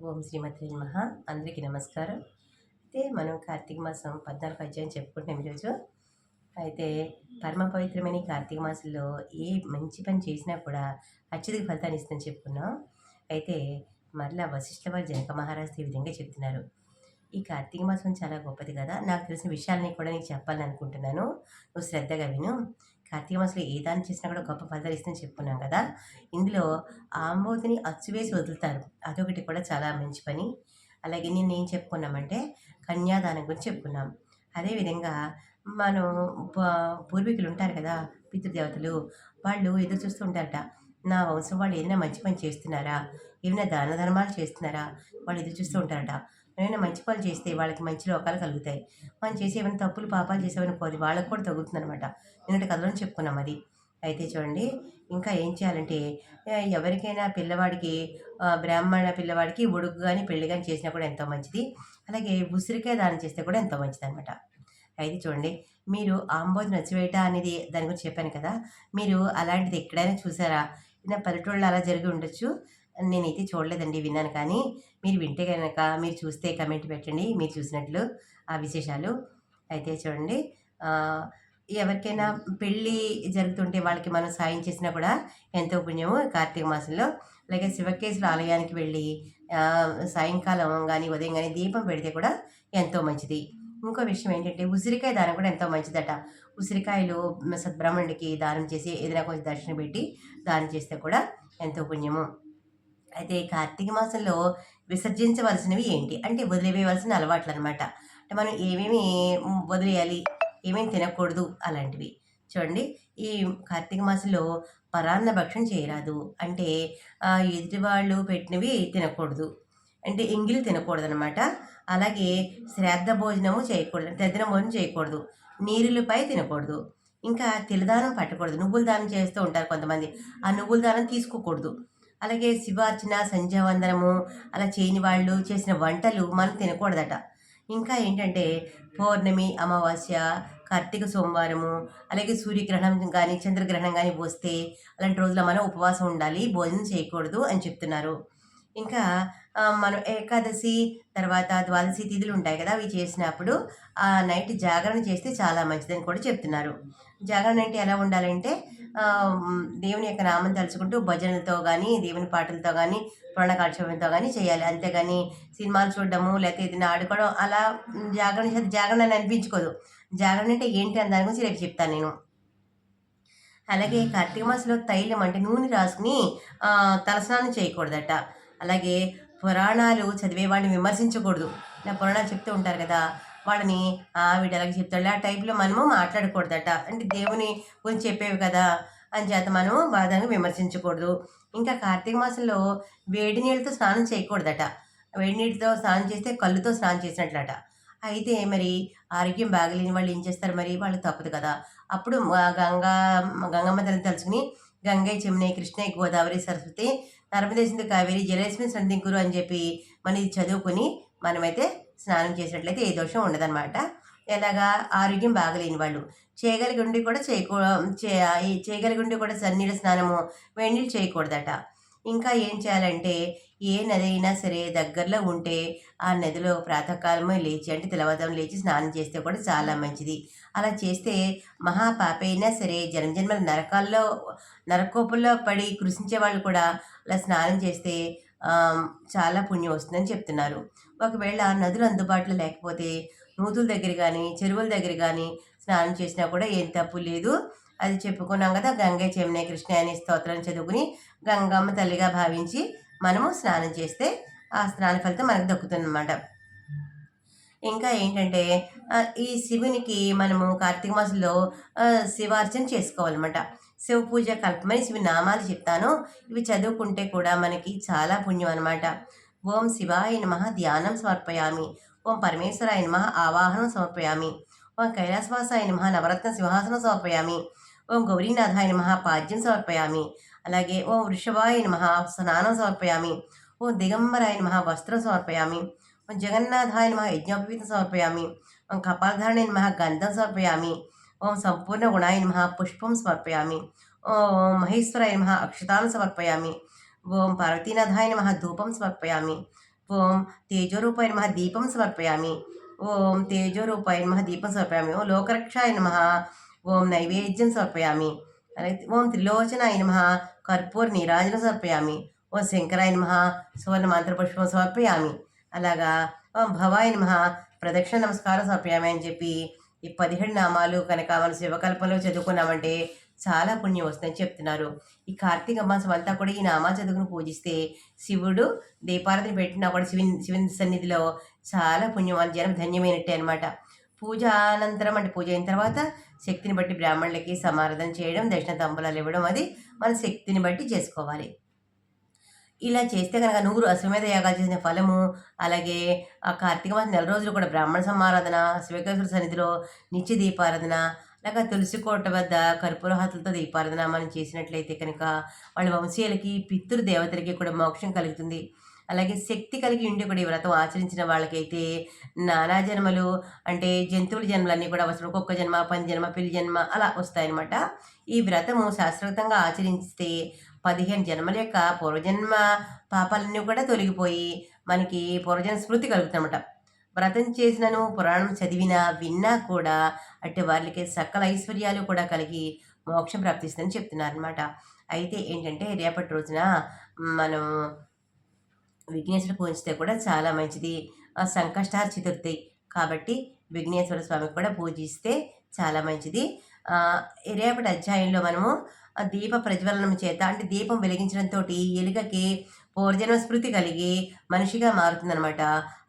ఓం శ్రీమతి నమః. అందరికీ నమస్కారం. అయితే మనం కార్తీక మాసం పద్నాలుగు అధ్యాయం చెప్పుకుంటున్నాం ఈరోజు. అయితే పరమ పవిత్రమైన ఈ కార్తీక మాసంలో ఏ మంచి పని చేసినా కూడా అత్యధిక ఫలితాన్ని ఇస్తుందని చెప్పుకున్నాం. అయితే మరలా వశిష్ఠ వారి జనక మహారాజు ఈ విధంగా చెప్తున్నారు. ఈ కార్తీక మాసం చాలా గొప్పది కదా. నాకు తెలిసిన విషయాలని కూడా నీకు చెప్పాలని అనుకుంటున్నాను. నువ్వు శ్రద్ధగా విను. కార్తీక మాసంలో ఏ దాన్ని చేసినా కూడా గొప్ప ఫలితాలు ఇస్తుందని చెప్పుకున్నాం కదా. ఇందులో ఆంబోతిని అచ్చువేసి వదులుతారు. అదొకటి కూడా చాలా మంచి పని. అలాగే నిన్న ఏం చెప్పుకున్నామంటే కన్యాదానం గురించి చెప్పుకున్నాం. అదేవిధంగా మనం పూర్వీకులు ఉంటారు కదా పితృదేవతలు వాళ్ళు ఎదురు చూస్తూ ఉంటారట. నా వంశం వాళ్ళు ఏదైనా మంచి పని చేస్తున్నారా? ఏమైనా దాన ధర్మాలు చేస్తున్నారా? వాళ్ళు ఎదురు చూస్తూ ఉంటారట. ఏమైనా మంచి పనులు చేస్తే వాళ్ళకి మంచి లోకాలు కలుగుతాయి. మనం చేసే ఏమైనా తప్పులు పాపాలు చేసేవని కోరి వాళ్ళకు కూడా తగ్గుతుంది అనమాట నిన్నటి కథలో చెప్పుకున్నాం అది అయితే చూడండి ఇంకా ఏం చేయాలంటే ఎవరికైనా పిల్లవాడికి బ్రాహ్మణ పిల్లవాడికి ఉడుకు కానీ పెళ్ళి కానీ చేసినా కూడా ఎంతో మంచిది. అలాగే ఉసిరికాయ దానం చేస్తే కూడా ఎంతో మంచిది అనమాట అయితే చూడండి మీరు ఆంబోజ్ నచ్చివేట అనేది దాని గురించి చెప్పాను కదా. మీరు అలాంటిది ఎక్కడైనా చూసారా? నా పల్లెటూళ్ళు అలా జరిగి ఉండొచ్చు. నేనైతే చూడలేదండి విన్నాను. కానీ మీరు వింటే కనుక మీరు చూస్తే కమెంట్ పెట్టండి. మీరు చూసినట్లు ఆ విశేషాలు అయితే చూడండి. ఎవరికైనా పెళ్ళి జరుగుతుంటే వాళ్ళకి మనం సాయం చేసినా కూడా ఎంతో పుణ్యము కార్తీక మాసంలో. అలాగే శివకేశ్వర ఆలయానికి వెళ్ళి సాయంకాలం కానీ ఉదయం కానీ దీపం పెడితే కూడా ఎంతో మంచిది. ఇంకో విషయం ఏంటంటే ఉసిరికాయ దానం కూడా ఎంతో మంచిదట. ఉసిరికాయలు సద్బ్రాహ్మణుడికి దానం చేసి ఏదైనా కొంచెం దర్శనం పెట్టి దానం చేస్తే కూడా ఎంతో పుణ్యము. అయితే కార్తీక మాసంలో విసర్జించవలసినవి ఏంటి? అంటే వదిలివేయవలసిన అలవాట్లు అనమాట అంటే మనం ఏమేమి వదిలేయాలి? ఏమేమి తినకూడదు? అలాంటివి. చూడండి ఈ కార్తీక మాసంలో పరాన్న భక్షణ చేయరాదు. అంటే ఎదుటి వాళ్ళు పెట్టినవి తినకూడదు. అంటే ఎంగిలి తినకూడదు అనమాట అలాగే శ్రాద్ధ భోజనము చేయకూడదు. తద్దిన భోజనం చేయకూడదు. నీరులపై తినకూడదు. ఇంకా తిలదానం పట్టకూడదు. నువ్వుల దానం చేస్తూ ఉంటారు కొంతమంది. ఆ నువ్వుల దానం తీసుకోకూడదు. అలాగే శివార్చన సంధ్యావందనము అలా చేయని వాళ్ళు చేసిన వంటలు మనం తినకూడదట. ఇంకా ఏంటంటే పౌర్ణమి అమావాస్య కార్తీక సోమవారము అలాగే సూర్యగ్రహణం కానీ చంద్రగ్రహణం కానీ వస్తే అలాంటి రోజుల్లో మనం ఉపవాసం ఉండాలి భోజనం చేయకూడదు అని చెప్తున్నారు. ఇంకా మనం ఏకాదశి తర్వాత ద్వాదశి తిథులు ఉంటాయి కదా అవి చేసినప్పుడు ఆ నైట్ జాగరణ చేస్తే చాలా మంచిదని కూడా చెప్తున్నారు. జాగరణ అంటే ఎలా ఉండాలంటే దేవుని యొక్క నామం తలుచుకుంటూ భజనలతో కానీ దేవుని పాటలతో కానీ పురాణ కాలక్షేపంతో కానీ చేయాలి. అంతేగాని సినిమాలు చూడడము లేకపోతే ఏదైనా ఆడుకోవడం అలా జాగరణ జాగరణ అని అనిపించుకోదు. జాగరణ అంటే ఏంటి అని దాని గురించి రేపు చెప్తాను నేను. అలాగే కార్తీక మాసంలో తైలం అంటే నూనె రాసుకుని తలస్నానం చేయకూడదట. అలాగే పురాణాలు చదివే వాళ్ళని విమర్శించకూడదు. నా పురాణాలు చెప్తూ ఉంటారు కదా వాళ్ళని వీడు అలాగే చెప్తాడు ఆ టైప్లో మనము మాట్లాడకూడదట. అంటే దేవుని గురించి చెప్పేవి కదా అని చేత మనం బాధంగా విమర్శించకూడదు. ఇంకా కార్తీక మాసంలో వేడి నీళ్ళతో స్నానం చేయకూడదట. వేడి నీటితో స్నానం చేస్తే కళ్ళుతో స్నానం చేసినట్లట. అయితే మరి ఆరోగ్యం బాగలేని వాళ్ళు ఏం చేస్తారు మరి? వాళ్ళు తప్పదు కదా. అప్పుడు గంగా గంగమ్మ తల్లి తలుచుకుని గంగే చెమ్నే కృష్ణ గోదావరి సరస్వతి నర్మదేశంతో కావేరి జలేశ్వరి సంధింకురు అని చెప్పి మనం ఇది చదువుకొని మనమైతే స్నానం చేసినట్లయితే ఏ దోషం ఉండదన్నమాట. ఎలాగా ఆరోగ్యం బాగలేని వాళ్ళు. చేయగలిగి ఉండి కూడా చేయకూ చేయగలిగి ఉండి కూడా సన్నీళ్ళ స్నానము వేడినీళ్ళు చేయకూడదట. ఇంకా ఏం చేయాలంటే ఏ నది అయినా సరే దగ్గరలో ఉంటే ఆ నదిలో ప్రాతకాలమే లేచి అంటే తెల్లవారుజాము లేచి స్నానం చేస్తే కూడా చాలా మంచిది. అలా చేస్తే మహాపాప అయినా సరే జన్మజన్మల నరకాల్లో నరకోపుల్లో పడి కృషించే వాళ్ళు కూడా అలా స్నానం చేస్తే చాలా పుణ్యం వస్తుందని చెప్తున్నారు. ఒకవేళ నదులు అందుబాటులో లేకపోతే నూతుల దగ్గర కానీ చెరువుల దగ్గర కానీ స్నానం చేసినా కూడా ఏం తప్పు లేదు. అది చెప్పుకున్నాం కదా గంగే చెమ్నే కృష్ణ అనే స్తోత్రం చదువుకుని గంగమ్మ తల్లిగా భావించి మనము స్నానం చేస్తే ఆ స్నాన ఫలితం మనకు దక్కుతుందన్నమాట. ఇంకా ఏంటంటే ఈ శివునికి మనము కార్తీక మాసంలో శివార్చన చేసుకోవాలన్నమాట. శివ పూజ కల్పమని శివ నామాలు చెప్తాను. ఇవి చదువుకుంటే కూడా మనకి చాలా పుణ్యం అనమాట ఓం శివాయ నమ ధ్యానం సమర్పయామి. ఓం పరమేశ్వరాయ నమ ఆవాహనం సమర్పయామి. ఓం కైలాసవాసాయ నమ నవరత్న సింహాసనం సమర్పయామి. ఓం గౌరీనాథాయ నమ పాద్యం సమర్పయామి. అలాగే ఓం వృషభాయ నమ స్నానం సమర్పయామి. ఓం దిగంబరాయ నమ వస్త్రం సమర్పయామి. ఓం జగన్నాథాయ నమ యజ్ఞోపవీతం సమర్పయామి. ఓం కపాలధారణ నమ గంధం సమర్పయామి. ఓం సంపూర్ణ గుణాయ నమ పుష్పం సమర్పయామి. ఓం మహేశ్వరాయ నమ అక్షతాను సమర్పయామి. ఓం పార్వతీనాథాయ నమ ధూపం సమర్పయామి. ఓం తేజోరూపాయ నమ దీపం సమర్పయామి. ఓం తేజోరూపాయ నమ దీపం సమర్పయామి. ఓం లోకరక్షాయ నమ ఓం నైవేద్యం సమర్పయామి. అలాగే ఓం త్రిలోచనాయ నమ కర్పూర్ నీరాజన సమర్పయామి. ఓం శంకరాయ నమ సువర్ణ మంత్రపుష్పం సమర్పయామి. అలాగా ఓం భవాయ నమ ప్రదక్షిణ నమస్కారం సమర్పయామి అని చెప్పి ఈ పదిహేడు నామాలు కనుక మన శివకల్పంలో చదువుకున్నామంటే చాలా పుణ్యం వస్తుందని చెప్తున్నారు. ఈ కార్తీక మాసం అంతా కూడా ఈ నామా చదువుకుని పూజిస్తే శివుడు దీపారాధన పెట్టినా కూడా శివుని శివుని సన్నిధిలో చాలా పుణ్యం వాళ్ళ జనం ధన్యమైనట్టే అనమాట పూజ అనంతరం అంటే పూజ అయిన తర్వాత శక్తిని బట్టి బ్రాహ్మణులకి సమారాధన చేయడం దక్షిణ తంబులాలు ఇవ్వడం అది మన శక్తిని బట్టి చేసుకోవాలి. ఇలా చేస్తే కనుక నూరు అశ్వమేధ యాగాలు చేసిన ఫలము అలాగే ఆ కార్తీక మాసం నెల రోజులు కూడా బ్రాహ్మణ సమారాధన శివకేశ్వర సన్నిధిలో నిత్య దీపారాధన అలాగే తులసి కోట వద్ద కర్పూరహాతులతో దీపారాధన మనం చేసినట్లయితే కనుక వాళ్ళ వంశీయులకి పితృదేవతలకి కూడా మోక్షం కలుగుతుంది. అలాగే శక్తి కలిగి ఉండి కూడా ఈ వ్రతం ఆచరించిన వాళ్ళకైతే నానా జన్మలు అంటే జంతువుల జన్మలన్నీ కూడా వస్తాయి ఒక్కొక్క జన్మ పని జన్మ పిల్లి జన్మ అలా వస్తాయన్నమాట. ఈ వ్రతము శాస్త్రోక్తంగా ఆచరిస్తే పదిహేను జన్మల యొక్క పూర్వజన్మ పాపాలన్నీ కూడా తొలగిపోయి మనకి పూర్వజన్మ స్మృతి కలుగుతుందన్నమాట. వ్రతం చేసినను పురాణం చదివినా విన్నా కూడా అట్టి వారికి సకల ఐశ్వర్యాలు కూడా కలిగి మోక్షం ప్రాప్తిస్తుందని చెప్తున్నారు అనమాట అయితే ఏంటంటే రేపటి రోజున మనం విఘ్నేశ్వర పూజిస్తే కూడా చాలా మంచిది. సంకష్టాలు సంకష్టార చతుర్థి కాబట్టి విఘ్నేశ్వర స్వామికి కూడా పూజిస్తే చాలా మంచిది. రేపటి అధ్యాయంలో మనము దీప ప్రజ్వలనం చేత అంటే దీపం వెలిగించడంతో ఎలుకకి పూర్జన్మ స్మృతి కలిగి మనిషిగా మారుతుందనమాట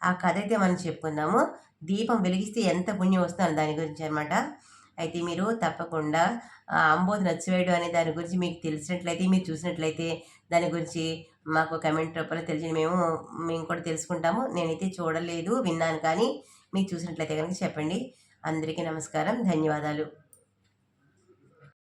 ఆ కథ అయితే మనం చెప్పుకుందాము. దీపం వెలిగిస్తే ఎంత పుణ్యం వస్తుందని దాని గురించి అనమాట అయితే మీరు తప్పకుండా అంబోధ నచ్చివేయడం అనే దాని గురించి మీకు తెలిసినట్లయితే మీరు చూసినట్లయితే దాని గురించి మాకు కమెంట్ రూపంలో తెలిసి మేము మేము కూడా తెలుసుకుంటాము. నేనైతే చూడలేదు విన్నాను కానీ మీకు చూసినట్లయితే కనుక చెప్పండి. అందరికీ నమస్కారం. ధన్యవాదాలు.